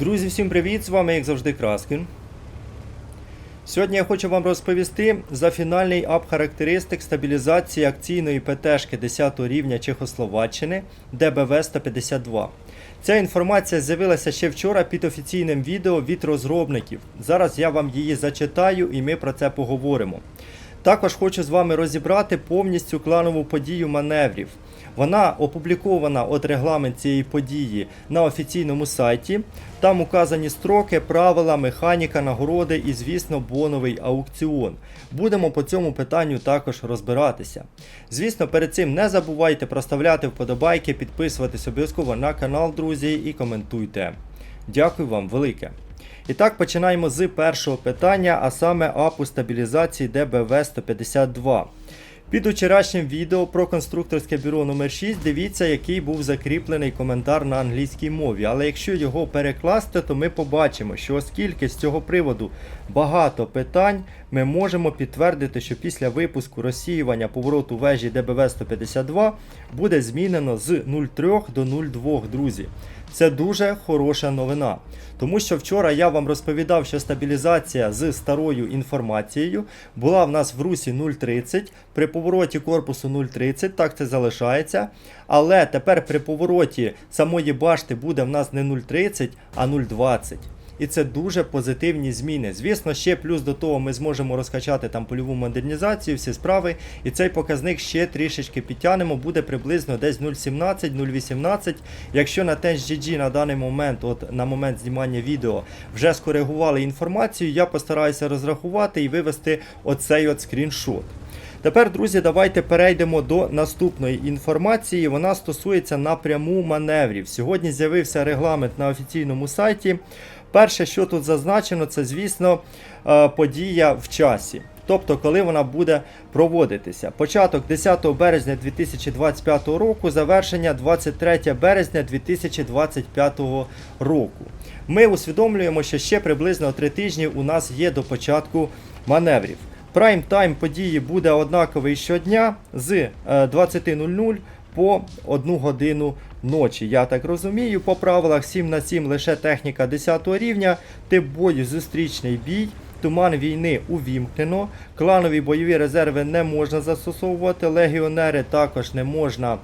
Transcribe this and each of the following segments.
Друзі, всім привіт! З вами, як завжди, Краскін. Сьогодні я хочу вам розповісти за фінальний ап характеристик стабілізації акційної ПТшки 10 рівня Чехословаччини ДБВ 152. Ця інформація з'явилася ще вчора під офіційним відео від розробників. Зараз я вам її зачитаю і ми про це поговоримо. Також хочу з вами розібрати повністю кланову подію маневрів. Вона опублікована от регламент цієї події на офіційному сайті. Там указані строки, правила, механіка, нагороди і, звісно, боновий аукціон. Будемо по цьому питанню також розбиратися. Звісно, перед цим не забувайте проставляти вподобайки, підписуватись обов'язково на канал, друзі, і коментуйте. Дякую вам велике. І так, починаємо з першого питання, а саме апу стабілізації ДБВ 152. Під вчорашнім відео про конструкторське бюро номер 6 дивіться, який був закріплений коментар на англійській мові. Але якщо його перекласти, то ми побачимо, що оскільки з цього приводу багато питань, ми можемо підтвердити, що після випуску розсіювання повороту вежі ДБВ 152 буде змінено з 0,3 до 0,2, друзі. Це дуже хороша новина. Тому що вчора я вам розповідав, що стабілізація з старою інформацією була в нас в русі 0,30, при повороті корпусу 0,30, так це залишається. Але тепер при повороті самої башти буде в нас не 0,30, а 0,20. І це дуже позитивні зміни. Звісно, ще плюс до того ми зможемо розкачати там польову модернізацію, всі справи. І цей показник ще трішечки підтягнемо, буде приблизно десь 0,17-0,18. Якщо на TenGG на даний момент, от на момент знімання відео, вже скоригували інформацію, я постараюся розрахувати і вивести оцей от скріншот. Тепер, друзі, давайте перейдемо до наступної інформації. Вона стосується напряму маневрів. Сьогодні з'явився регламент на офіційному сайті. Перше, що тут зазначено, це, звісно, е, подія в часі. Тобто, коли вона буде проводитися. Початок 10 березня 2025 року, завершення 23 березня 2025 року. Ми усвідомлюємо, що ще приблизно 3 тижні у нас є до початку маневрів. Прайм тайм події буде однаковий щодня з е, 20.00 по 1 годину ночі. Я так розумію, по правилах 7 на 7 лише техніка 10 рівня, тип бою зустрічний бій. Туман війни увімкнено, кланові бойові резерви не можна застосовувати, легіонери також не можна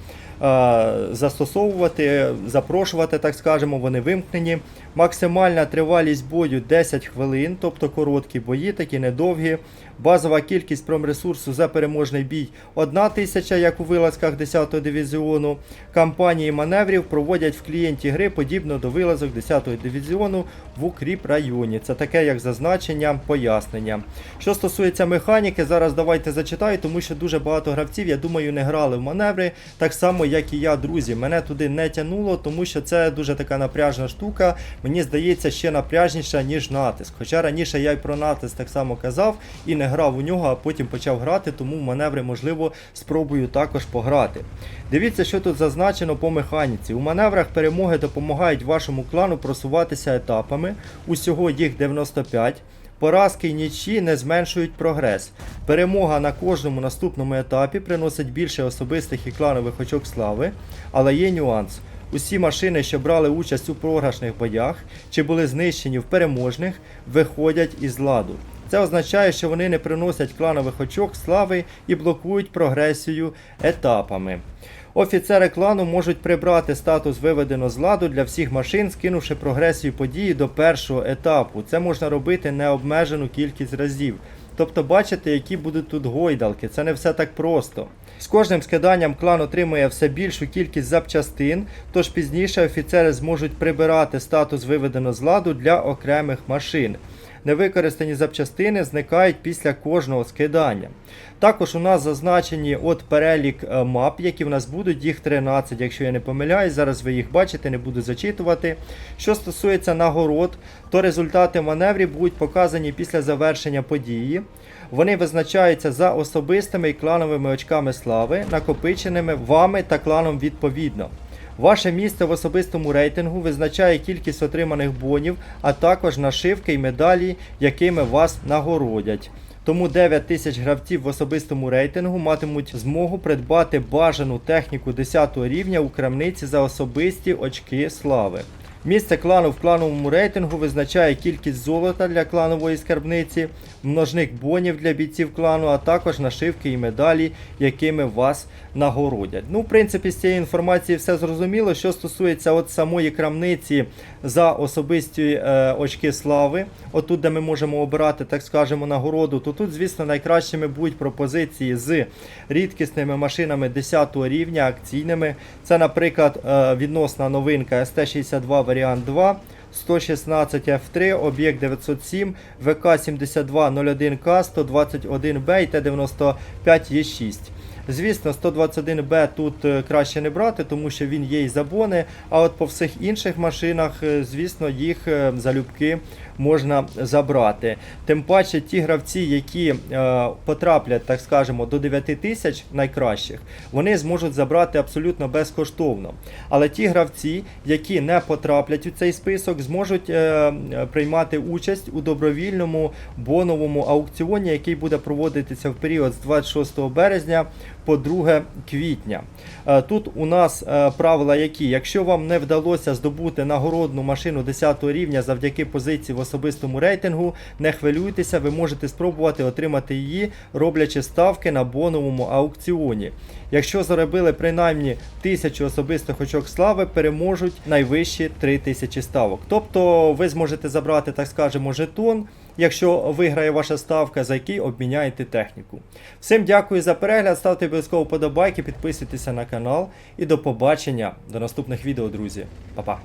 застосовувати, запрошувати, так скажемо, вони вимкнені. Максимальна тривалість бою 10 хвилин, тобто короткі бої, такі недовгі. Базова кількість промресурсу за переможний бій 1 тисяча, як у вилазках 10-го дивізіону. Кампанії маневрів проводять в клієнті гри подібно до вилазок 10-го дивізіону в укріп районі. Це таке як зазначення, пояснення. Що стосується механіки, зараз давайте зачитаю, тому що дуже багато гравців, я думаю, не грали в маневри, так само, як і я, друзі. Мене туди не тянуло, тому що це дуже така напряжна штука. Мені здається, ще напряжніша, ніж натиск. Хоча раніше я й про натиск так само казав і не грав у нього, а потім почав грати, тому в маневри, можливо, спробую також пограти. Дивіться, що тут зазначено по механіці. У маневрах перемоги допомагають вашому клану просуватися етапами. Усього їх 95. Поразки й нічі не зменшують прогрес. Перемога на кожному наступному етапі приносить більше особистих і кланових очок слави, але є нюанс. Усі машини, що брали участь у програшних боях чи були знищені в переможних, виходять із ладу. Це означає, що вони не приносять кланових очок слави і блокують прогресію етапами. Офіцери клану можуть прибрати статус виведено з ладу для всіх машин, скинувши прогресію події до першого етапу. Це можна робити необмежену кількість разів. Тобто бачите, які будуть тут гойдалки. Це не все так просто. З кожним скиданням клан отримує все більшу кількість запчастин, тож пізніше офіцери зможуть прибирати статус виведено з ладу для окремих машин. Невикористані запчастини зникають після кожного скидання. Також у нас зазначені от перелік е, мап, які в нас будуть, їх 13, якщо я не помиляюсь. Зараз ви їх бачите, не буду зачитувати. Що стосується нагород, то результати маневрів будуть показані після завершення події. Вони визначаються за особистими і клановими очками слави, накопиченими вами та кланом відповідно. Ваше місце в особистому рейтингу визначає кількість отриманих бонів, а також нашивки і медалі, якими вас нагородять. Тому 9 тисяч гравців в особистому рейтингу матимуть змогу придбати бажану техніку 10 рівня у крамниці за особисті очки слави. Місце клану в клановому рейтингу визначає кількість золота для кланової скарбниці, множник бонів для бійців клану, а також нашивки і медалі, якими вас нагородять. Ну, в принципі, з цієї інформації все зрозуміло. Що стосується от самої крамниці за особисті е, очки слави, отут, де ми можемо обирати, так скажемо, нагороду, то тут, звісно, найкращими будуть пропозиції з рідкісними машинами 10 рівня, акційними. Це, наприклад, е, відносна новинка ST62 варіант 2. 116 F3, об'єкт 907, ВК 7201К, 121Б і Т95Е6. Звісно, 121Б тут е, краще не брати, тому що він є і забони. А от по всіх інших машинах, е, звісно, їх е, залюбки можна забрати. Тим паче ті гравці, які потраплять, так скажемо, до 9 тисяч найкращих, вони зможуть забрати абсолютно безкоштовно. Але ті гравці, які не потраплять у цей список, зможуть приймати участь у добровільному боновому аукціоні, який буде проводитися в період з 26 березня по 2 квітня. Е, Тут у нас е, правила які, якщо вам не вдалося здобути нагородну машину 10 рівня завдяки позиції в особистому рейтингу, не хвилюйтеся, ви можете спробувати отримати її, роблячи ставки на боновому аукціоні. Якщо заробили принаймні 1000 особистих очок слави, переможуть найвищі 3000 ставок. Тобто ви зможете забрати, так скажемо, жетон, якщо виграє ваша ставка, за який обміняєте техніку. Всім дякую за перегляд, ставте обов'язково вподобайки, підписуйтеся на канал і до побачення до наступних відео, друзі. Па-па!